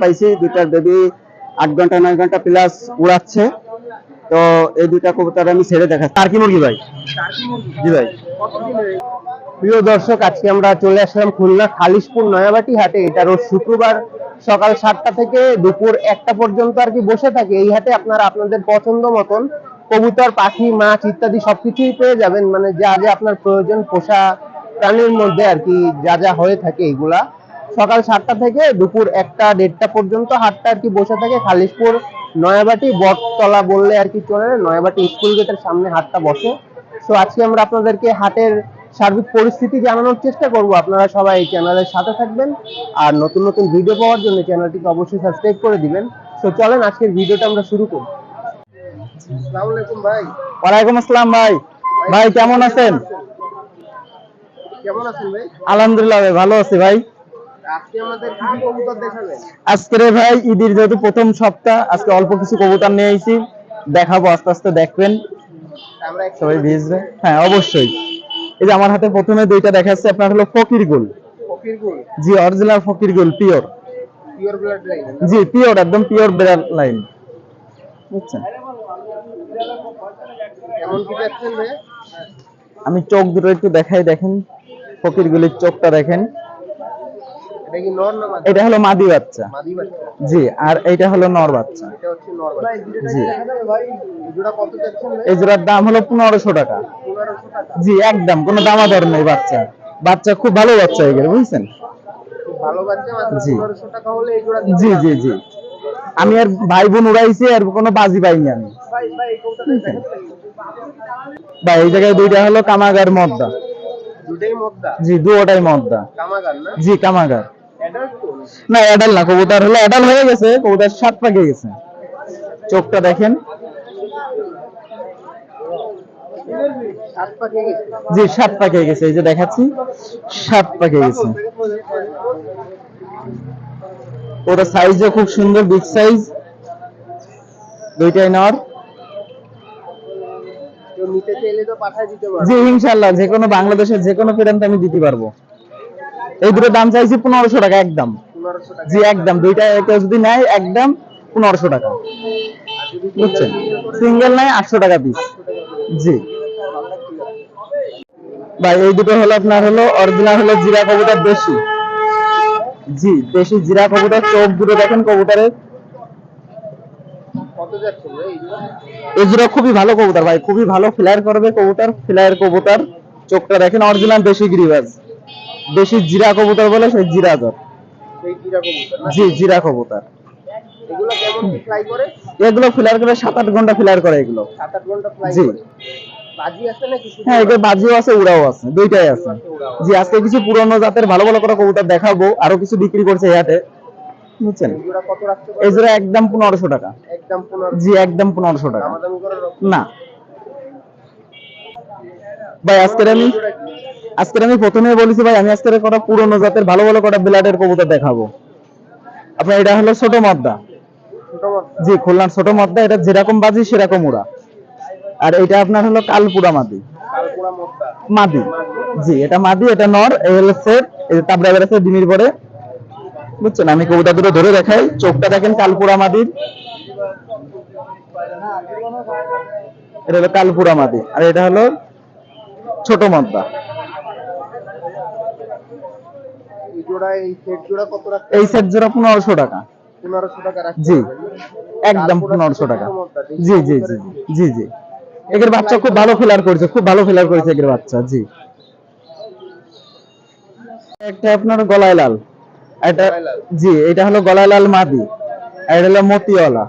পাইছি আট ঘণ্টা, নয় ঘণ্টা প্লাস উড়াচ্ছে। তো এই কবুতর আমি ছেড়ে দেখা টার্কি মুরগি ভাই? জি ভাই। প্রিয় দর্শক, আজকে আমরা চলে আসলাম খুলনা খালিশপুর নয়াবাটি হাটে। এটা রোজ শুক্রবার সকাল সাতটা থেকে দুপুর একটা পর্যন্ত আর কি বসে থাকে। এই হাটে আপনারা আপনাদের পছন্দ মতন কবুতর, পাখি, মাছ ইত্যাদি সবকিছুই পেয়ে যাবেন। মানে যা যা আপনার প্রয়োজন পোষা প্রাণীর মধ্যে আর কি যা যা হয়ে থাকে এগুলা। সকাল সাতটা থেকে দুপুর একটা দেড়টা পর্যন্ত হাটটা আর কি বসে থাকে। খালিশপুর নয়াবাটি বটতলা বললে আর কি চলে নয়াবাটি স্কুল গেটের সামনে হাটটা বসে। তো আজকে আমরা আপনাদেরকে হাটের সার্বিক পরিস্থিতি জানানোর চেষ্টা করব। আপনারা সবাই এই চ্যানেলের সাথে থাকবেন। আর নতুন নতুন ভিডিও পাওয়ার জন্য চ্যানেলটিকে অবশ্যই সাবস্ক্রাইব করে দিবেন। তো চলেন আজকের ভিডিওটা আমরা শুরু করি। আসসালামু আলাইকুম ভাই। ওয়ালাইকুম আসসালাম ভাই। ভাই কেমন আছেন? কেমন আছেন ভাই? আলহামদুলিল্লাহ ভাই ভালো আছি ভাই। আজকে ভাই ঈদের যেহেতু প্রথম সপ্তাহ আজকে অল্প কিছু কবুতর নিয়ে আইছি। দেখাবো আস্তে আস্তে দেখবেন। সবাই ভিজবে? হ্যাঁ অবশ্যই। এই যে আমার হাতে প্রথমে দুইটা দেখাচ্ছে আপনার হলো ফকির গোল। জি অরিজিনাল ফকির গোল পিওর। ব্লাড জি পিওর একদম পিওর ব্রেড লাইন। বুঝছেন? আমি চোখ দুটো একটু দেখাই দেখেন। ফকির গুলির চোখটা দেখেন। এটা কি নর না মাদি এটা হলো মাদি বাচ্চা। জি আর এইটা হলো নর বাচ্চা। এটা হচ্ছে নর বাচ্চা। জি। ভাই এই জোড়া কত যাচ্ছেন ভাই? এই জোড়ার দাম হলো পনেরোশো টাকা। জি একদম কোনো দামাদর নেই বাচ্চা। বাচ্চা খুব ভালো বাচ্চা হয়ে গেল বুঝছেন? জি। পনেরোশো টাকা হলে এই জোড়া জি জি জি। আমি আর ভাই বোন উড়াইছি আর কোনো বাজি পাইনি আমি। ভাই ভাই এই বা এই জায়গায় দুইটা হলো কামাগার মদ্দা। জি দুটাই মদ্দা। জি কামাগার। না অ্যাডাল না কবুতর হলো অ্যাডাল হয়ে গেছে কবুতর সাত পাকে গেছে। চোখটা দেখেন। গেছে? জি সাত পাকে গেছে এই যে দেখাচ্ছি সাত পাকে গেছে। ওটা সাইজও খুব সুন্দর বিগ সাইজ দুইটাই নর। নিতে চাইলে তো পাঠায় দিতে পারবে। জি ইনশাল্লাহ যে কোনো বাংলাদেশের যে কোনো প্রান্তে আমি দিতে পারব। এই দুটো দাম চাইছি পনেরোশো টাকা একদম। টাকা। জি একদম। দুইটা কেউ যদি নেয় একদম পনেরোশো টাকা। বুঝছেন? সিঙ্গেল নেয় আটশো টাকা পিস জি। ভাই এই দুটো হলো আপনার হলো অরিজিনাল হলো জিরা কবুতর দেশি। জি দেশি জিরা কবুতর চোখ দুটো দেখেন কবুতরের। খুবই ভালো কবুতর ভাই, খুবই ভালো ফ্লায়ার করবে কবুতর ফ্লায়ার কবুতর। চোখটা দেখেন অরিজিনাল দেশি দেশি জিরা কবুতর বলে সেই জিরা জিরা জি, জিরা কবুতর। এগুলো ফ্লায়ার করে সাত আট ঘণ্টা ফ্লায়ার করে এগুলো। জি। হ্যাঁ এগুলো বাজিও আছে, উড়াও আছে, দুইটাই আছে। জি, আজকে কিছু পুরনো জাতের ভালো ভালো করে কবুতর দেখাবো, আরও কিছু বিক্রি করছে হাটে। বুঝছেন? এই জোড়া একদম পনেরোশো টাকা। একদম জি একদম পনেরোশো টাকা। না। ভাই আজকের আমি আজকের আমি প্রথমে বলেছি ভাই আমি আজকের কটা পুরনো জাতের ভালো ভালো কটা ব্লাডের কবুতর দেখাবো। আপনার এটা হলো ছোট মদ্দা। জি খুলনার ছোট মদ্দা এটা যেরকম বাজি সেরকম উড়া। আর এটা আপনার হলো কালপুরা মাদি। মাদি। জি এটা মাদি এটা নর এই হলো সেট এই তাবড়া বেড়াচ্ছে ডিমির পরে। বুঝছেন? আমি কবুতর দুটো ধরে দেখাই। চোখটা দেখেন কালপুরা মাদির। এটা হলো কালপুরা মাদি আর এটা হলো ছোট মদ্দা। এই সেট জোড়া পনেরোশো টাকা। জি। একদম পনেরোশো টাকা। জি জি জি জি জি বাচ্চা খুব ভালো ফিলার করেছে খুব ভালো ফিলার করেছে এদের বাচ্চা জি। একটা আপনার গলায় লাল। এটা। জি এটা হলো গলায় লাল মাদি আর এটা হলো মতিওয়ালা।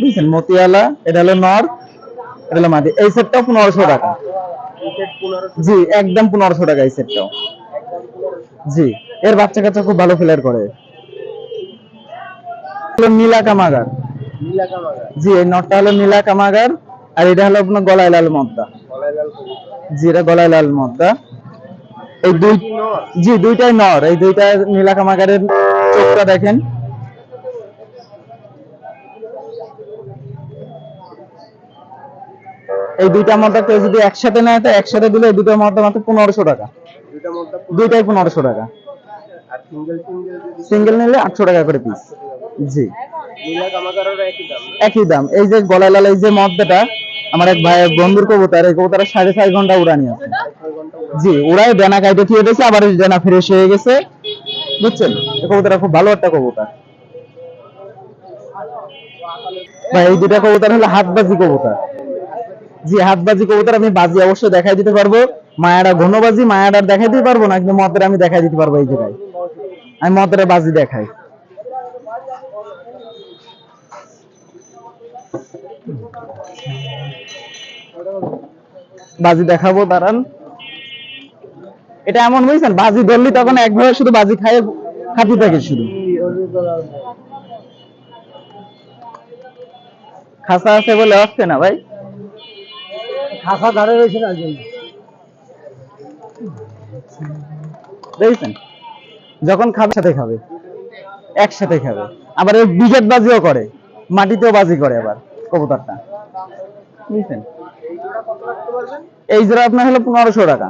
বুঝছেন? মতিওয়ালা এটা হলো নর এটা হলো মাদি। এই সেটটাও পনেরোশো টাকা। জি একদম পনেরোশো টাকা এই সেটটাও। জি এর বাচ্চা কাচ্চা খুব ভালো ফিলার করে। হলো নীলা কামাগার। জি এই নটটা হলো নীলা কামাগার আর এটা হলো আপনার গলায় লাল মদ্দা। জি এটা গলায় লাল মদ্দা। এই দুই জি দুইটাই নর। এই দুইটা নীলা কামাগারের চোখটা দেখেন। এই দুইটা কেউ যদি একসাথে নেয় তো একসাথে দিলে এই মাত্র পনেরোশো টাকা। দুইটাই পনেরোশো টাকা। সিঙ্গেল নিলে আটশো টাকা করে পিস জি। একই দাম। এই যে গলায় লাল এই যে মদ্দাটা আমার এক ভাই বন্ধুর কবুতর এই কবুতরের সাড়ে ছয় ঘণ্টা উড়ানি আছে। জি, ওরাই ডানা কাইটে থিয়ে দিয়েছে, আবার ডানা ফ্রেশ হয়ে গেছে। বুঝছেন? এই কবুতরটা খুব ভালো একটা কবুতর। ভাই, এই দুটা কবুতর হলো হাতবাজি কবুতর। জি, হাতবাজি কবুতর আমি বাজি অবশ্যই দেখাই দিতে পারব। মায়াটা ঘনবাজি মায়াটার দেখাই দিতে পারব না, কিন্তু মদের আমি দেখাই দিতে পারব এই জায়গায়। আমি মদের বাজি দেখাই। বাজি দেখাবো, দাঁড়ান। এটা এমন বুঝছেন? বাজি ধরলি তখন একভাবে শুধু বাজি খায় খাতি থাকে শুধু। খাসা আছে বলে আসছে না ভাই? খাসা ধারে রয়েছে না দেখছেন? যখন খাবে সাথে খাবে। একসাথে খাবে। আবার এই বিকেট বাজিও করে। মাটিতেও বাজি করে আবার কবুতরটা। বুঝছেন? এই জোড়া আপনার হলো পনেরোশো টাকা।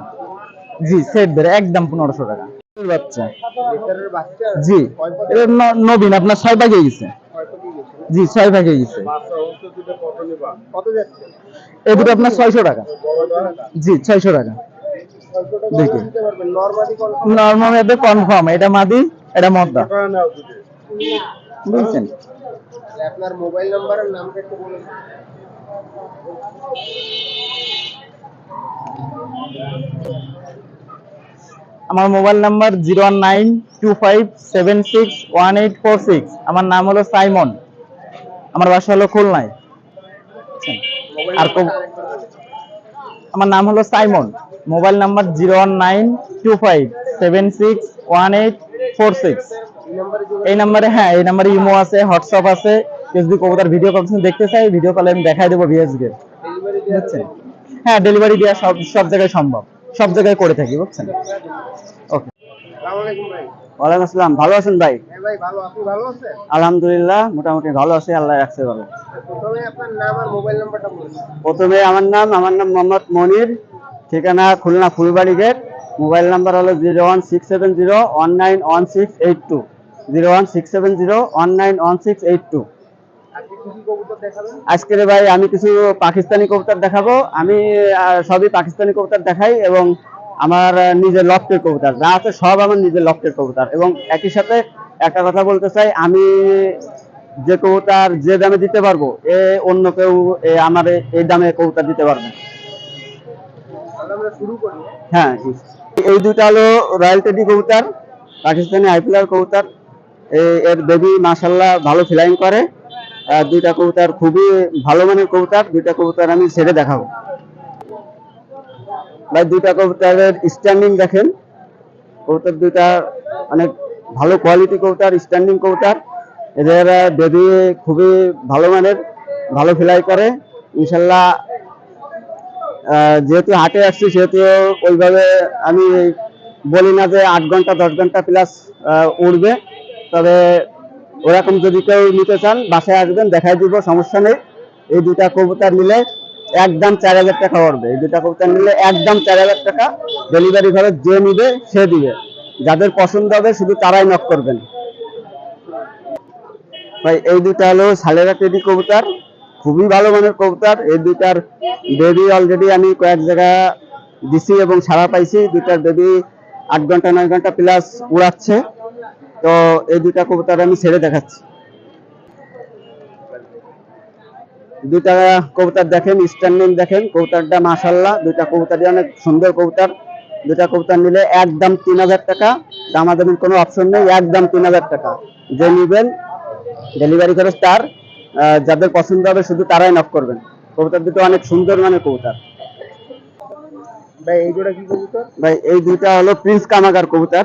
জি সেট একদম পনেরোশো টাকা। বাচ্চা। জি এটা নবীন আপনার ছয় ভাগে গেছে। জি ছয় ভাগে গেছে। হচ্ছে দুটো আপনার ছয়শো টাকা। জি ছয়শো টাকা। দেখি। নরমালি এতে কনফার্ম এটা মাদি এটা মদ্দা। বুঝছেন? আপনার মোবাইল নাম্বার আর নামটা একটু বলুন। আমার mobile number zero one nine two five seven six one eight four six. আমার নাম হলো সাইমন। আমার বাসা হলো খুলনায়? আর আমার নাম হলো Simon. Mobile number zero one nine two five seven six one eight four six. এই নাম্বারে হ্যাঁ এই নাম্বারে ইমো আছে, হোয়াটসঅ্যাপ আছে, ফেসবুক কবুতার ভিডিও কল দেখতে চাই, ভিডিও কলে আমি দেখাই দেবো ভিএসকে হ্যাঁ ডেলিভারি দেওয়া সব সব জায়গায় সম্ভব। সব জায়গায় করে থাকি বুঝছেন? ওকে আসসালামু ওয়ালাইকুম ভালো আছেন ভাই? হ্যাঁ আলহামদুলিল্লাহ মোটামুটি ভালো আছে আল্লাহ রাখছে ভালো। প্রথমে আমার নাম আমার নাম মোহাম্মদ মনির ঠিকানা Khulna Phulbari gate. Mobile number হলো zero one six seven zero one nine one six eight two. Zero one six seven zero one nine one six eight two. আজকের ভাই আমি কিছু পাকিস্তানি কবুতর দেখাবো। আমি সবই পাকিস্তানি কবুতর দেখাই এবং আমার নিজের লফটের কবুতর। যা আছে সব আমার নিজের লফটের কবুতর। এবং একই সাথে একটা কথা বলতে চাই আমি যে কবুতর যে দামে দিতে পারব এ অন্য কেউ আমার এই দামে কবুতর দিতে পারবে হ্যাঁ এই দুটা হলো রয়্যাল টেডি কবুতর পাকিস্তানি আইপিলার কবুতর। এর বেবি মাসাল্লাহ ভালো ফ্লাইং করে। দুইটা কবুতর, খুবই ভালো মানের কবুতর, দুইটা কবুতর আমি ছেড়ে দেখাবো। ভাই, দুইটা কবুতরের স্ট্যান্ডিং দেখেন। কবুতর দুইটা অনেক ভালো কোয়ালিটি কবুতর স্ট্যান্ডিং কবুতর। এদের বেবি খুবই ভালো মানের, ভালো ফ্লাই করে। ইনশাল্লাহ যেহেতু হাটে আসছি, সেহেতু ওইভাবে আমি বলি না যে আট ঘণ্টা, দশ ঘণ্টা প্লাস উঠবে তবে ওরকম যদি কেউ নিতে চান, বাসায় আসবেন, দেখাই দিব, সমস্যা নেই। এই দুটা কবুতর নিলে একদম চার হাজার টাকা পড়বে। এই দুটা কবুতর নিলে একদম চার হাজার টাকা ডেলিভারি ঘরে যে নিবে, সে দিবে। যাদের পছন্দ হবে, শুধু তারাই নক করবেন। ভাই, এই দুটা হলো সালেরা টেডি কবুতর। খুবই ভালো মানের কবুতর। এই দুটার বেবি অলরেডি আমি কয়েক জায়গা দিছি এবং সারা পাইছি। দুটার বেবি আট ঘণ্টা, নয় ঘণ্টা প্লাস উড়াচ্ছে। তো এই দুটা কবুতর আমি ছেড়ে দেখাচ্ছি। দুটা কবুতর দেখেন স্ট্যান্ডিং দেখেন কবুতরটা মাশাল্লাহ দুটা কবুতরই অনেক সুন্দর কবুতর। দুটা কবুতর নিলে একদম তিন হাজার টাকা দামাদামির কোনো অপশন নেই একদম তিন হাজার টাকা। যে নিবেন ডেলিভারি খরচ তার যাদের পছন্দ হবে শুধু তারাই নক করবেন। কবুতর দুটো অনেক সুন্দর মানে কবুতর। ভাই এই জোড়া কি কবুতর? ভাই এই দুইটা হলো প্রিন্স কামাগার কবুতর।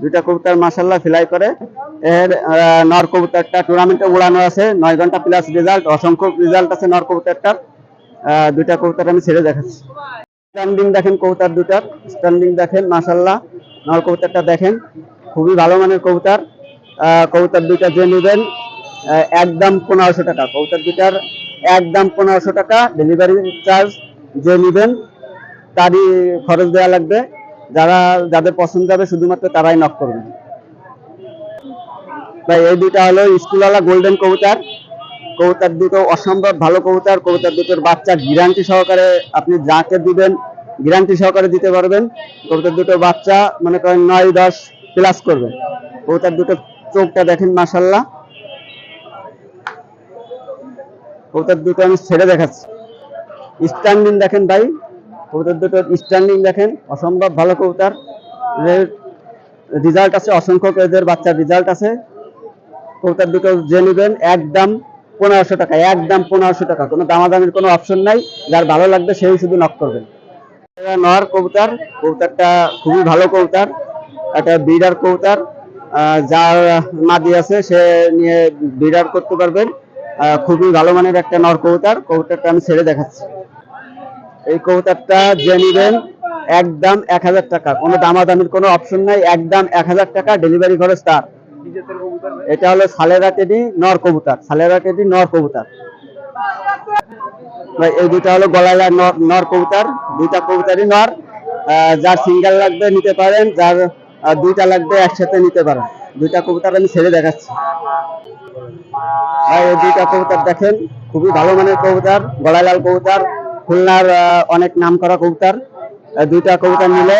দুইটা কবুতর মাসাল্লাহ ফ্লাই করে। এর নর কবুতরটা টুর্নামেন্টে উড়ানো আছে। নয় ঘণ্টা প্লাস রেজাল্ট অসংখ্য রেজাল্ট আছে নর কবুতরটার। দুইটা কবুতর আমি ছেড়ে দেখাচ্ছি। স্ট্যান্ডিং দেখেন কবুতর দুটার স্ট্যান্ডিং দেখেন মাসাল্লাহ নর কবুতরটা দেখেন। খুবই ভালো মানের কবুতর। কবুতর দুইটা যে নেবেন একদম পনেরোশো টাকা। কবুতর দুটার একদম পনেরোশো টাকা। ডেলিভারি চার্জ যে নেবেন, তারই খরচ দেওয়া লাগবে। যারা, যাদের পছন্দ হবে শুধুমাত্র তারাই নক করবেন ভাই, এই দুইটা হলো স্কুলওয়ালা গোল্ডেন কবুতর। কবুতর দুটো অসম্ভব ভালো কবুতর কবুতর দুটোর বাচ্চা গ্যারান্টি সহকারে আপনি যাকে দিবেন গ্যারান্টি সহকারে দিতে পারবেন। কবুতর দুটো বাচ্চা মনে করেন নয়, দশ প্লাস করবে। কবুতর দুটো চোখটা দেখেন মাসাল্লাহ কবুতর দুটো আমি ছেড়ে দেখাচ্ছি। স্ট্যান্ডিং দেখেন ভাই। কবুতর দুটো স্ট্যান্ডিং দেখেন, অসম্ভব ভালো কবুতর। রেজাল্ট আছে অসংখ্য এদের বাচ্চার রেজাল্ট আছে। কবুতর দুটো যে নেবেন, একদম পনেরোশো টাকা, একদম পনেরোশো টাকা। কোনো দামাদামির কোনো অপশন নাই, যার ভালো লাগবে সেই শুধু নক করবেন। নর কবুতর, কবুতরটা খুবই ভালো কবুতর, একটা ব্রিডার কবুতর। যার মাদি আছে, সে নিয়ে ব্রিডার করতে পারবেন। খুবই ভালো মানের একটা নর কবুতর, কবুতরটা আমি ছেড়ে দেখাচ্ছি। এই কবুতরটা যে নিবেন একদম এক হাজার টাকা। কোনো দামাদামির কোনো অপশন নাই, একদম এক হাজার টাকা ডেলিভারি খরচ তার। এটা হলো সালেরা টেডি নর কবুতর, সালেরা টেডি নর কবুতর। ভাই, এই দুটা হলো গলালা নর নর কবুতর, দুইটা কবুতরই নর। যার সিঙ্গেল লাগবে নিতে পারেন, যার দুইটা লাগবে একসাথে নিতে পারেন। দুইটা কবুতর আমি ছেড়ে দেখাচ্ছি। ভাই, এই দুইটা কবুতর দেখেন, খুবই ভালো মানের কবুতর গলালাল কবুতর। খুলনার অনেক নাম করা কবুতর দুইটা কবুতর নিলে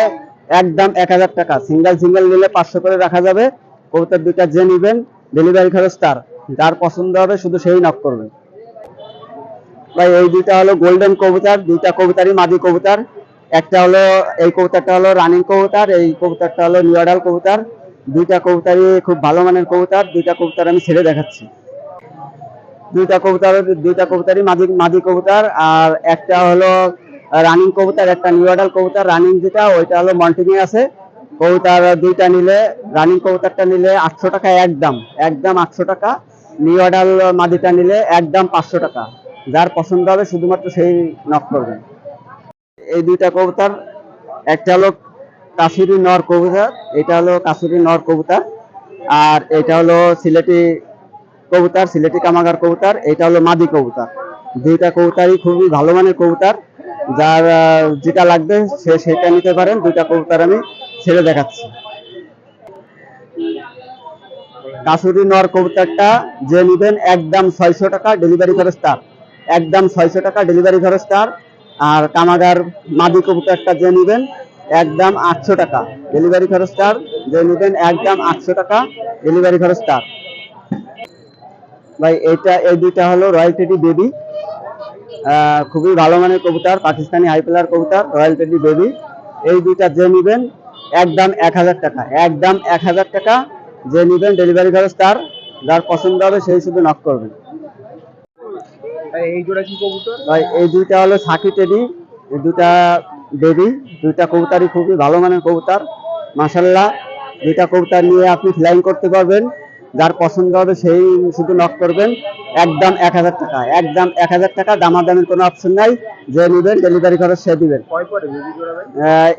একদম এক হাজার টাকা। সিঙ্গেল সিঙ্গেল নিলে পাঁচশো করে রাখা যাবে। কবুতর দুইটা যে নিবেন ডেলিভারি খরচ তার। যার পছন্দ হবে শুধু সেই নক করবে। ভাই, এই দুইটা হলো গোল্ডেন কবুতর, দুইটা কবুতরই মাদি কবুতর। একটা হলো, এই কবুতরটা হলো রানিং কবুতর, এই কবুতরটা হলো নিউডাল কবুতর। দুইটা কবুতরই খুব ভালো মানের কবুতর, দুইটা কবুতর আমি ছেড়ে দেখাচ্ছি। দুইটা কবুতর, দুইটা কবুতরই মাদি মাদি কবুতর, আর একটা হলো রানিং কবুতর, একটা নিউডাল কবুতর রানিং যেটা, ওইটা হলো মন্টিনি আছে। কবুতর দুইটা নিলে রানিং কবুতরটা নিলে আটশো টাকা একদম একদম আটশো টাকা। নিউ নিউডাল মাদিটা নিলে একদম পাঁচশো টাকা। যার পছন্দ হবে শুধুমাত্র সেই নক করবেন এই দুইটা কবুতর, একটা হলো কাশুরি নর কবুতর, এটা হলো কাশুরি নর কবুতর, আর এটা হলো সিলেটি কবুতর, সিলেটি কামাগার কবুতর এটা হলো মাদি কবুতর। দুইটা কবুতরই খুবই ভালো মানের কবুতর। যার যেটা লাগবে সে সেটা নিতে পারেন, দুইটা কবুতর আমি ছেড়ে দেখাচ্ছি। কাসুরি নর কবুতরটা যে নিবেন একদম ছয়শো টাকা ডেলিভারি খরচ তার। একদম ছয়শো টাকা ডেলিভারি খরচ তার। আর কামাগার মাদি কবুতরটা যে নিবেন একদম আটশো টাকা ডেলিভারি খরচ তার। যে নিবেন একদম আটশো টাকা ডেলিভারি খরচ তার। ভাই এটা এই দুইটা হলো রয়্যাল টেডি বেবি খুবই ভালো মানের কবুতর পাকিস্তানি হাইপেলার কবুতর রয়্যাল টেডি বেবি এই দুইটা যে নিবেন একদম এক হাজার টাকা একদম এক হাজার টাকা যে নেবেন ডেলিভারি খরচ তার যার পছন্দ হবে সেই শুধু নক করবেন। এই জোড়া কি কবুতর? ভাই এই দুইটা হলো সাকি টেডি এই দুটা বেবি দুইটা কবুতরই খুবই ভালো মানের কবুতর। মাসাল্লাহ দুইটা কবুতর নিয়ে আপনি ফ্লাইং করতে পারবেন। যার পছন্দ হবে সেই শুধু নক করবেন একদম এক হাজার টাকা একদম এক হাজার টাকা দামাদামির কোনো অপশন নাই। যে নেবেন ডেলিভারি খরচ সে দিবেন।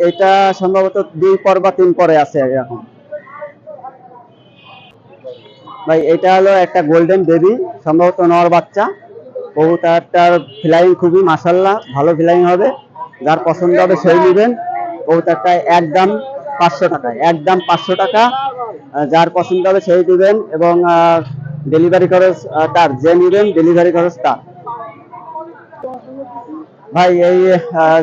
এটা সম্ভবত দুই পর বা তিন পরে আছে এখন। ভাই এটা হলো একটা গোল্ডেন বেবি সম্ভবত নর বাচ্চা। কবুতরটার ফ্লাইং খুবই মাসাল্লাহ ভালো ফ্লাইং হবে। যার পছন্দ হবে সেই নেবেন। কবুতরটা একদম পাঁচশো টাকা একদম পাঁচশো টাকা যার পছন্দ হবে সেই দিবেন এবং ডেলিভারি খরচ তার, যে নেবেন ডেলিভারি খরচ তার। ভাই, এই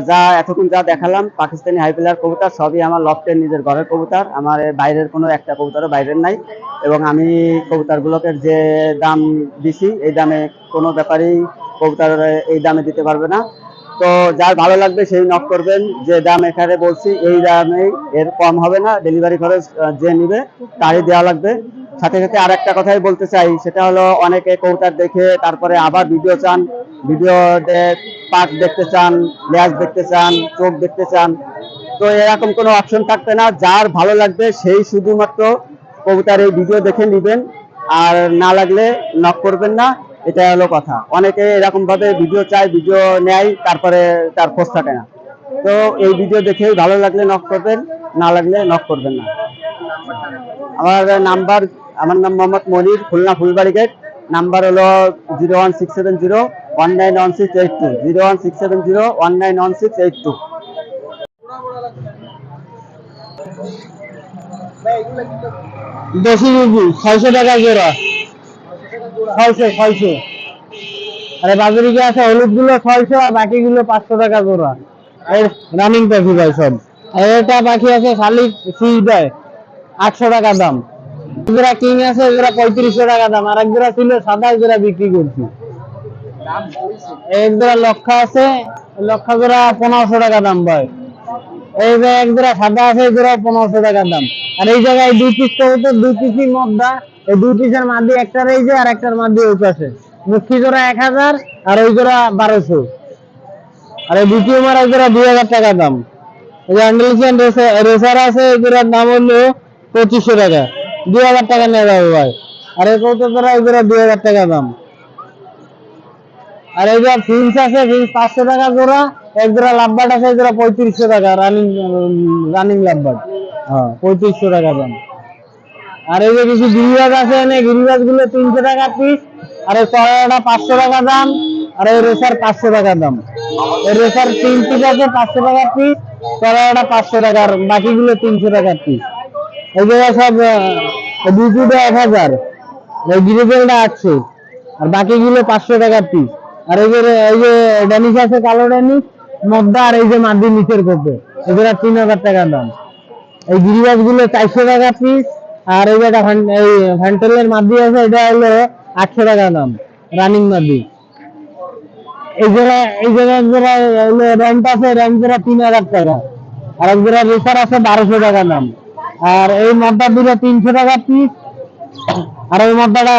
যা এতক্ষণ যা দেখালাম, পাকিস্তানি হাইপিলার কবুতর, সবই আমার লফটের নিজের ঘরের কবুতর। আমার বাইরের কোনো একটা কবুতরও বাইরের নাই। এবং আমি কবুতরগুলোকে যে দাম দিছি, এই দামে কোনো ব্যাপারেই কবুতর এই দামে দিতে পারবে না। তো যার ভালো লাগবে সেই নক করবেন। যে দাম এখানে বলছি, এই দামেই এর কম হবে না ডেলিভারি খরচ যে নিবে তারই দেওয়া লাগবে। সাথে সাথে আর একটা কথাই বলতে চাই, সেটা হলো অনেকে কবুতর দেখে তারপরে আবার ভিডিও চান ভিডিও পাক দেখতে চান, লেজ দেখতে চান, চোখ দেখতে চান। তো এরকম কোনো অপশন থাকবে না, যার ভালো লাগবে সেই শুধুমাত্র কবুতার এই ভিডিও দেখে নেবেন। আর না লাগলে নক করবেন না। এটা হলো কথা। অনেকে এরকম ভাবে ভিডিও চায় ভিডিও নেয়, তারপরে তার খোঁজ থাকে না। তো এই ভিডিও দেখেই ভালো লাগলে নক করবেন, না লাগলে নক করবেন না। আমার নাম্বার আমার নাম মোহাম্মদ মনির, খুলনা ফুলবাড়ি গেট নাম্বার হলো zero one six seven zero one nine one six eight two zero one six seven zero one nine one six eight two দেশি ছয়শো টাকা জোড়া। আছে হলুদগুলো ছয়শো আর পাঁচশো টাকা জোড়া। রানিং পাখি ভাই সব। পাখি আছে শালিক সুইচ দেয় আটশো টাকা দাম। জোড়া কিং আছে জোড়া পঁয়ত্রিশশো টাকা দাম। আর এক ছিল সাদা জোড়া বিক্রি করছি। এক জোড়া লক্ষ্য আছে লক্ষ্য জোড়া পনেরোশো টাকা দাম ভাই। এই যে এক জোড়া সাদা আছে, এই জোড়া পনেরোশো টাকা দাম। আর এই জায়গায় দুই পিস দুই পিসই এই দুই পিসের একটার এই যে, আর একটার ওই জোড়া এক হাজার, আর ওই জোড়া বারোশো। আর এই দ্বিতীয় মার জোড়া দুই হাজার টাকা দাম। এই যে রেসার আছে, এই জোড়ার দাম হলো পঁচিশশো টাকা। দুই হাজার টাকা নেওয়া যাবে ভাই আর এই কবুতর জোড়া, এই জোড়া দুই হাজার টাকা দাম। আর এই যে ফিন্স আছে ফিন্স পাঁচশো টাকা জোড়া এক জোড়া লাভবাট আছে জোড়া পঁয়ত্রিশশো টাকা রানিং রানিং লাভবাট হ্যাঁ। পঁয়ত্রিশশো টাকা দাম। আর এই যে কিছু গিরিবাজ আছে এনে গিরিবাজগুলো তিনশো টাকা পিস আর এই চড়াটা পাঁচশো টাকা দাম আর এই রেসার পাঁচশো টাকা দাম। এই রেসার তিন পিস আছে পাঁচশো টাকা পিস চড়াটা পাঁচশো টাকার বাকিগুলো তিনশো টাকা পিস এই জায়গায় সব দুটোটা এক হাজার। এই গিরিবেলটা আটশো আর বাকিগুলো পাঁচশো টাকা পিস আর এই যে এই যে আছে, কালো মদ্দা আর এই যে মাদি নিচের কোপে এগুলো তিন হাজার টাকা দাম। এই গিরিবাজগুলো চারশো টাকা পিস আর এই যেটা এই মাদি আছে, এটা হলো আটশো টাকা দাম রানিং মাদি এই এই র্যাম্প আছে র্যাম্প জোড়া তিন হাজার টাকা। আর এক জোড়া রেসার আছে, বারোশো টাকা দাম। আর এই মদ্দা দুটো তিনশো টাকা পিস আর ওই মদ্দাটা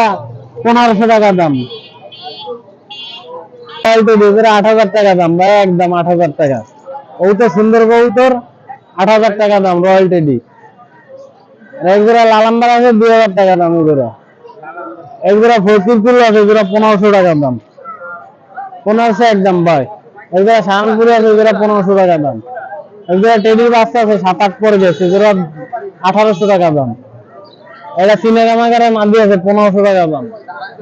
পনেরোশো টাকা দাম। পাল্টে দিয়ে আট হাজার টাকা দাম, ভাই, একদম আট হাজার টাকা। ওই তো সুন্দর আট হাজার টাকা দাম, রয়্যাল টেডি। এক লালাম্বার আছে, দুই হাজার টাকা দাম ফকির কুল আছে পনেরোশো টাকা দাম। পনেরোশো একদম, ভাই। এক শাহানপুরি আছে জোড়া পনেরোশো টাকা দাম। এক জোড়া বাচ্চা আছে, সাত আট পরে গেছে আঠারোশো টাকা দাম। এটা সিনেমা মাগারের মাদি আছে, পনেরোশো টাকা দাম।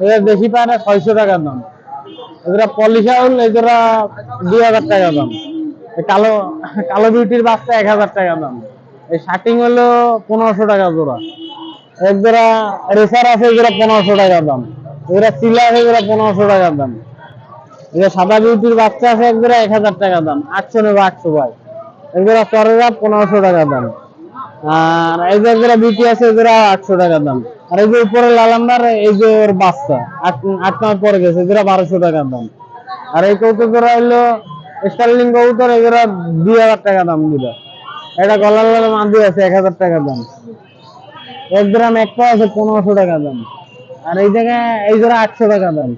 এটা পায় না, ছয়শো টাকা দাম। এগুলা পলিশাউল এগুলা দুই হাজার টাকা দাম। কালো কালো বিউটির বাচ্চা এক হাজার টাকা দাম। এই শার্টিং হলো পনেরোশো টাকা জোড়া। এক জোড়া রেসার আছে এগুলো পনেরোশো টাকা দাম। এগুলা সিলা আছে এগুলো পনেরোশো টাকা দাম। এগুলো সাদা বিউটির বাচ্চা আছে, এক এক হাজার টাকা দাম। আটশো নেব আটশো ভাই। এক জোড়া চরেরা পনেরোশো টাকা দাম। আর যে জোড়া বিউটি আছে এগুলো আটশো টাকা দাম। আর এই যে উপরে লালাম্বার এই যে ওর বাচ্চা। আট আট মাস পরে গেছে এগুলো বারোশো টাকা দাম। আর এই কৌতুক জোড়া হলো স্টার্লিং কবুতর এগুলো দুই হাজার টাকা দাম দিল। এটা গলার লালে মাদি আছে এক হাজার টাকা দাম। এক গ্রাম একটা আছে পনেরোশো টাকা দাম। আর এই জায়গায় এই জোড়া আটশো টাকা দাম।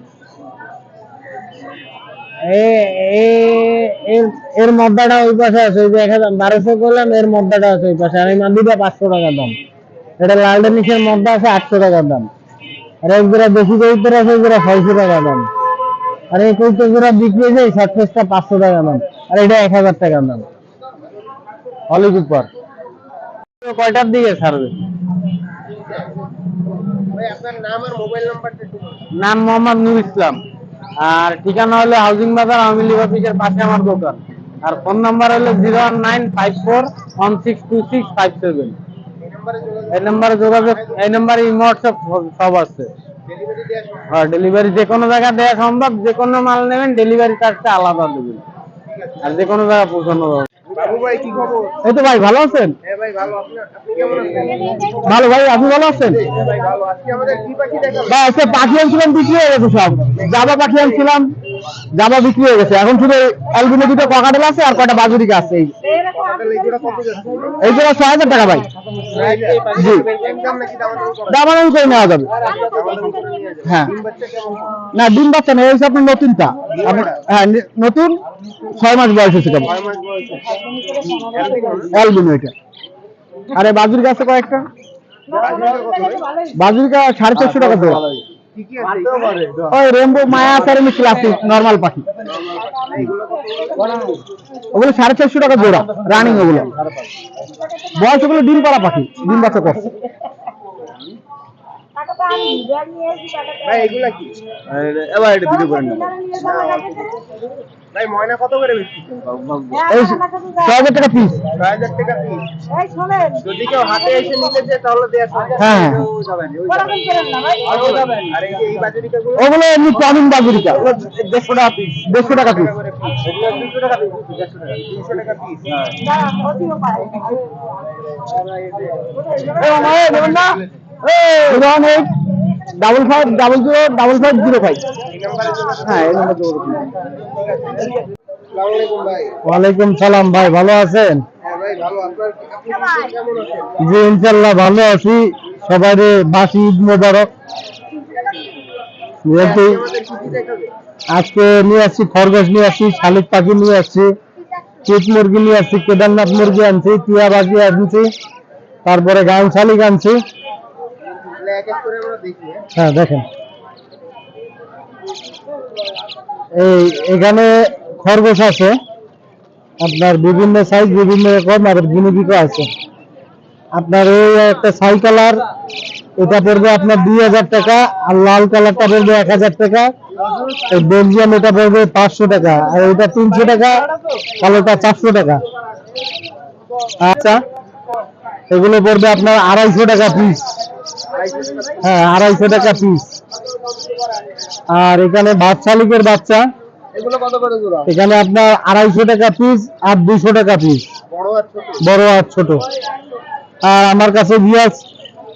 এর- মদ্দাটা ওই পাশে আছে, ওই যে এক হাজার, বারোশো করলাম, এর মদ্দাটা আছে ওই পাশে। আর এই মাদিটা পাঁচশো টাকা দাম। এটা লাল ডেনিসের মধ্যে আছে আটশো টাকা দাম। আর এক জোড়া বেশি কবুতর আছে ওই জোড়া ছয়শো টাকা দাম। আর এই কবুতর জোড়া বিক্রি হয়ে যায় শর্ট ফেসটা পাঁচশো টাকা দাম। আর এটা এক হাজার টাকা দাম। হলিক উপর কয়টার দিকে ছাড়বে? নাম মোহাম্মদ নুর ইসলাম। আর ঠিকানা হলো হাউজিং বাজার আওয়ামী লীগ অফিসের পাশে আমার দোকান। আর ফোন নাম্বার হলো zero one nine five four one six two six five seven. এই নাম্বারে যোগাযোগ এই নাম্বারে ইমো হোয়াটসঅ্যাপ সব আছে। আর ডেলিভারি যে কোনো জায়গা দেওয়া সম্ভব যে কোনো মাল নেবেন ডেলিভারি চার্জটা আলাদা দেবেন। আর যে কোনো জায়গা পৌঁছানো এই তো ভাই ভালো আছেন? হ্যাঁ ভালো। আছেন? ভালো ভাই আপনি ভালো আছেন? হ্যাঁ ভাই আনছিলাম বিক্রি হয়ে গেছে সব। জাবা পাখি জাবা বিক্রি হয়ে গেছে। এখন শুধু অ্যালবিনো দুটো ককাটেল আছে আর কয়টা বাজুরিকা আছে এই। জন্য ছয় হাজার টাকা ভাই। জি। দামাদামি করে নেওয়া যাবে। হ্যাঁ। না, ডিম বাচ্চা এই হচ্ছে আপনার নতুনটা। হ্যাঁ নতুন? ছয় মাস বয়স হচ্ছে বয়স অ্যালবিনো এটা। আরে বাজুরিকা আছে কয়েকটা? বাজুরিকা সাড়ে চারশো টাকা আছে ওই রেমবো মায়া ক্লাসিক নর্মাল পাখি। ওগুলো সাড়ে চারশো টাকা জোড়া রানিং ওগুলো। বয়স ওগুলো ডিম পাড়া পাখি ডিম বাচ্চা করছে ভাই এগুলা কি এবার এটা ভিডিও করে নেব ভাই ময়না কত করে বিক্রি এই ছয় হাজার টাকা পিস ছয় হাজার টাকা পিস যদি কেউ হাতে এসে নিতে চায় তাহলে হ্যাঁ ওগুলো এমনি চাউমিন বাগুরিকা দেড়শো টাকা পিস দেড়শো টাকা পিস এগুলো দুশো টাকা piece double five double zero double five zero five হ্যাঁ এই ওয়ালাইকুম সালাম ভাই, ভালো আছেন? জি, ইনশাল্লাহ ভালো আছি। সবাই বাসি ঈদ মোবারক। আজকে নিয়ে আসছি খরগোশ নিয়ে আসছি শালিক পাখি নিয়ে আসছি চিত মুরগি নিয়ে আসছি কেদারনাথ মুরগি আনছি, টিয়া পাখি আনছি, তারপরে গান শালিক আনছি তাহলে এক এক করে আমরা দেখি হ্যাঁ? হ্যাঁ দেখেন। এই, এখানে খরগোশ আছে, আপনার বিভিন্ন সাইজ বিভিন্ন রকম আর গিনিপিকও আছে। আপনার এই একটা ছাই কালার এটা পড়বে আপনার দুই হাজার টাকা, আর লাল কালারটা পড়বে এক হাজার টাকা। এই বেলজিয়াম এটা পড়বে পাঁচশো টাকা, আর এটা তিনশো টাকা কালোটা চারশো টাকা। আচ্ছা এগুলো পড়বে আপনার আড়াইশো টাকা পিস হ্যাঁ আড়াইশো টাকা পিস আর এখানে ভাত শালিকের বাচ্চা। এখানে আপনার আড়াইশো টাকা পিস আর দুশো টাকা পিস বড় আর ছোট? আর আমার কাছে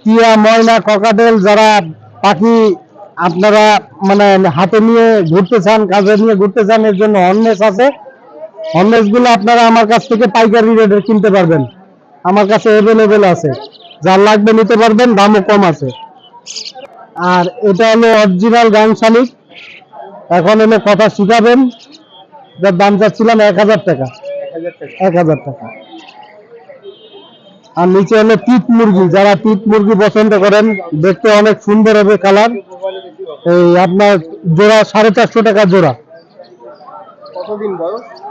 টিয়া ময়না ককাটেল যারা পাখি আপনারা মানে হাতে নিয়ে ঘুরতে চান কাজে নিয়ে ঘুরতে চান এর জন্য হর্নেস আছে। হর্নেসগুলো আপনারা আমার কাছ থেকে পাইকারি রেটে কিনতে পারবেন। আমার কাছে অ্যাভেলেবেল আছে। যার লাগবে নিতে পারবেন দামও কম আছে। আর এটা হলো অরিজিনাল গান শালিক। এখন এনে কথা শিখাবেন যার দাম চাচ্ছিলাম এক হাজার টাকা। এক হাজার টাকা। আর নিচে হলো পিট মুরগি। যারা পিট মুরগি পছন্দ করেন দেখতে অনেক সুন্দর হবে কালার। এই আপনার জোড়া সাড়ে চারশো টাকা জোড়া।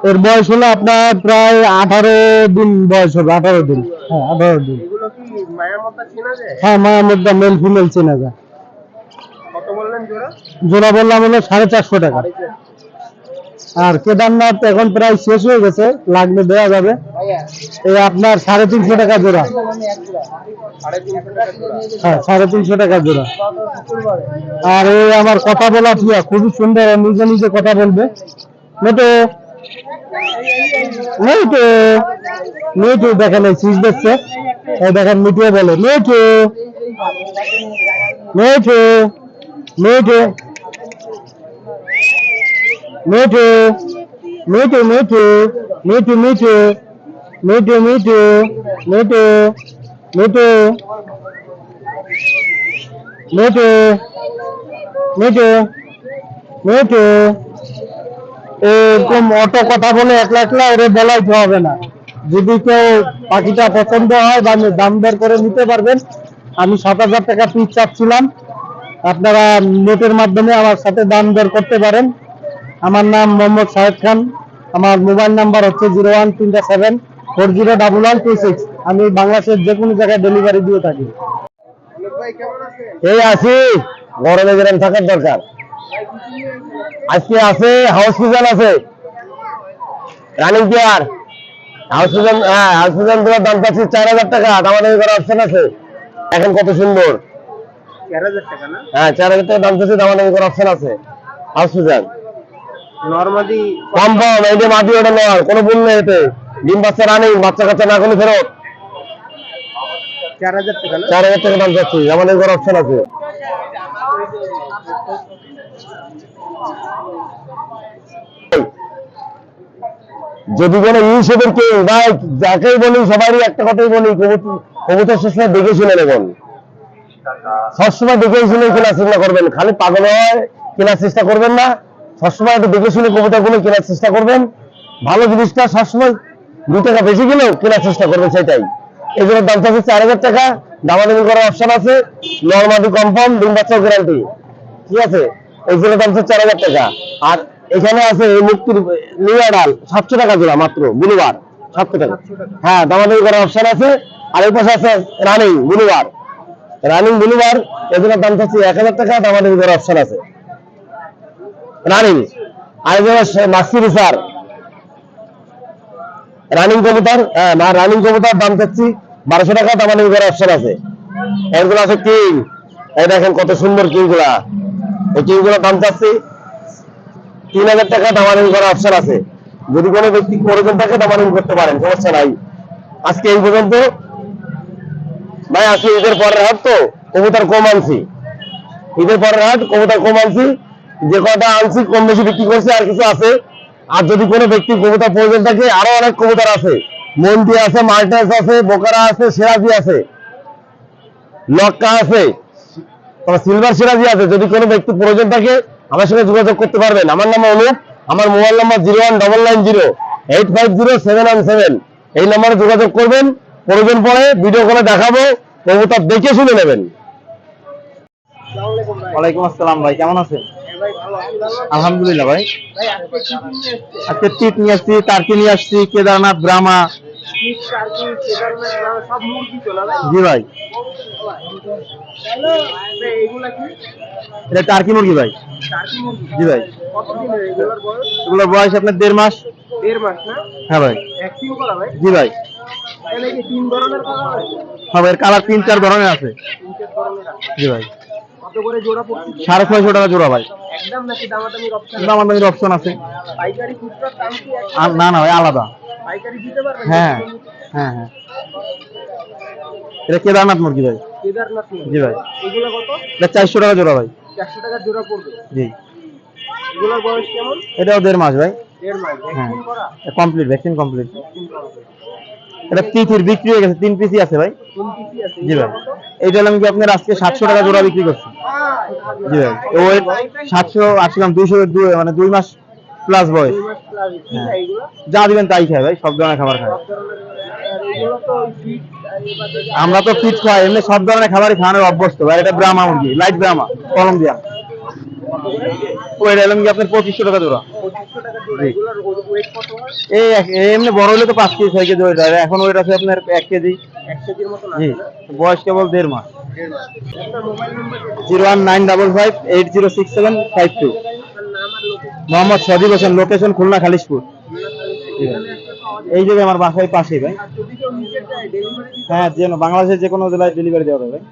এর বয়স হলো আপনার প্রায় আঠারো দিন বয়স হবে আঠারো দিন। হ্যাঁ আঠারো দিন। কি মায়ের মধ্যে চেনা যায়? হ্যাঁ মায়ের মধ্যে মেল ফিমেল চেনা যায়। কত বললেন জোড়া? জোড়া বললাম হলো সাড়ে চারশো টাকা। আর কেদারনাথ এখন প্রায় শেষ হয়ে গেছে লাগলে দেওয়া যাবে। এই আপনার সাড়ে তিনশো টাকা জোড়া। হ্যাঁ সাড়ে তিনশো টাকা জোড়া। আর এই আমার কথা বলা টিয়া খুবই সুন্দর নিজে নিজে কথা বলবে। মেটো মেটো মেটো দেখেন এই চিজ দেখছে এই দেখেন মিটিয়ে বলে মেটো মেটো মেটো মেটো মেটো মেটো মেটো মেটো মেটো মেটো মেটো মেটো মেটো মেটো মেটো এরকম অটো কথা বলে একলা একলা ওরে বলাইতে হবে না। যদি কেউ পাখিটা পছন্দ হয় বা দাম দর করে নিতে পারবেন আমি সাত হাজার টাকা পিস চাচ্ছিলাম। আপনারা নেটের মাধ্যমে আমার সাথে দাম দর করতে পারেন। আমার নাম মোহাম্মদ সাহেব খান। আমার মোবাইল নাম্বার হচ্ছে জিরো ওয়ান তিনটা seven four zero double one two six. আমি বাংলাদেশের যে কোনো জায়গায় ডেলিভারি দিয়ে থাকি। এই আছি। গরমে যেরকম থাকার দরকার। আজকে আছে হাউস সিজন আছে। রানিং পেয়ার হাউস সিজন হ্যাঁ হাউস সিজনগুলোর দাম পাচ্ছি চার হাজার টাকা দামাদামি করার অপশন আছে। এখন কত সুন্দর। হ্যাঁ চার হাজার টাকা দাম চাচ্ছি দামাদামি করার অপশন আছে। হাউস সিজন নর্মালি কম কম এই যে মাটি ওটা নয় কোনো ভুল নেই এতে। ডিম বাচ্চা রানিং বাচ্চা কাচ্চা না করলে ফেরত। চার হাজার টাকা চার হাজার টাকা দাম চাচ্ছি দামাদামি করার অপশন আছে। যদি কোনো ইউসেফের কেউ বা যাকেই বলি, সবারই একটা কথাই বলি কবুতর সবসময় দেখে শুনে নেবেন। সবসময় দেখে শুনে কেনার চেষ্টা করবেন। খালি পাগল হয়, কেনার চেষ্টা করবেন না। সবসময় একটু দেখে শুনে কবুতরগুলো কেনার চেষ্টা করবেন। ভালো জিনিসটা সবসময় দু টাকা বেশি গেলেও কেনার চেষ্টা করবেন সেটাই। এগুলোর দাম থাকছে চার হাজার টাকা। দামাদামি করার অপশন আছে। নর্মালি কনফার্ম, ডিম বাচ্চা গ্যারান্টি ঠিক আছে? এইগুলোর দাম হচ্ছে চার হাজার টাকা। আর এখানে আছে এই মুক্তির ডাল সাতশো টাকা জোড়া মাত্র সাতশো টাকা। হ্যাঁ দামাদামি করার অপশন আছে। আর এই পাশে আছে রানিং রানিং বুলুবার এগুলোর দাম এক হাজার টাকা দামাদামি করার অপশন আছে। রানিং আর এগুলো রানিং কবুতর হ্যাঁ রানিং কবুতর দাম চাচ্ছি বারোশো টাকা দামাদামি করার অপশন আছে। এগুলো আছে কিং। এই দেখেন কত সুন্দর কিংগুলা এই দাম চাচ্ছি তিন হাজার টাকা করার অপশন আছে। যদি কোনো ব্যক্তি করতে পারেন, সমস্যা নাই। আজকে এই পর্যন্ত। ভাই, আজকে ঈদের পরের হাট তো কবুতর কম আনছি। ঈদের পরের হাট কবুতর কম আনছি। যে কটা আনছি, কম বেশি বিক্রি করছি, আর কিছু আছে। আর যদি কোনো ব্যক্তির কবুতর প্রয়োজন থাকে, আরও অনেক কবুতর আছে। মন্টি আছে, মাল্টাস আছে, বোকারা আছে, সিরাজি আছে। লক্কা আছে। তোমার সিলভার সিরাজি আছে, যদি কোনো ব্যক্তি প্রয়োজন থাকে, আমার সঙ্গে যোগাযোগ করতে পারবেন। আমার নাম অনুপ, আমার mobile number zero one double nine zero, eight five zero seven one seven. এই নাম্বারে যোগাযোগ করবেন। প্রয়োজন পড়ে ভিডিও কলে দেখাবো কবুতর দেখে শুনে নেবেন। ওয়ালাইকুম আসসালাম ভাই, কেমন আছেন? আলহামদুলিল্লাহ ভাই। আজকে কি নিয়ে আসছি টার্কি নিয়ে আসছি, কেদারনাথ, ব্রাহ্মা ভাই জি ভাই। এটা টার্কি মুরগি ভাই। জি ভাই। এগুলোর বয়স আপনার দেড় মাস? হ্যাঁ ভাই। ভাই জি ভাই। হয় এর কালার তিন চার ধরনের আছে। জি ভাই। করে জোড়া পড়ছে। সাড়ে ছয়শো টাকা জোড়া ভাই। একদম নাকি দামাদামির অপশন দামাদামির অপশন আছে। পাইকারি খুচরার দাম কি আর না না ভাই আলাদা। পাইকারি দিতে পারবেন? হ্যাঁ হ্যাঁ হ্যাঁ। এটা কেদারনাথ মুরগি ভাই। কেদারনাথ জি ভাই। এগুলো কত? এটা চারশো টাকা জোড়া ভাই। চারশো টাকা জোড়া পড়বে। জি। এগুলোর বয়স কেমন? এটাও দেড় মাস ভাই। দেড় মাস। হ্যাঁ। ভ্যাকসিন করা কমপ্লিট ভ্যাকসিন কমপ্লিট। এটা তিথির বিক্রি হয়ে গেছে তিন পিসি আছে ভাই। কোন পিসি আছে। জি ভাই। এইটা আমি কি আপনার আজকে সাতশো টাকা জোড়া বিক্রি করছি? জি ভাই ওই সাতশো আটশো গ্রাম দুইশো মানে দুই মাস প্লাস বয়স। হ্যাঁ। যা দিবেন তাই খায় ভাই সব ধরনের খাবার খায়। আমরা তো ফিট খাই এমনি সব ধরনের খাবারই খাওয়ানোর অভ্যস্ত ভাই এটা ব্রাহ্মা মুরগি লাইট ব্রাহ্মা কলম দিয়া ওই এলাম কি আপনার পঁচিশশো টাকা জোড়া। ওয়েট এই এমনি বড় হলে তো পাঁচ কেজি ছয় কেজি ওইটা এখন ওইটা আছে আপনার এক কেজি। জি বয়স কেবল দেড় মাস। Zero one nine double five eight zero six seven five two. Mohammad Sajib Hossain, location Khulna, Khalishpur. এই জায়গায় আমার বাসায় পাশেই ভাই। হ্যাঁ যে বাংলাদেশের যে কোনো জেলায় ডেলিভারি দেওয়া ভাই।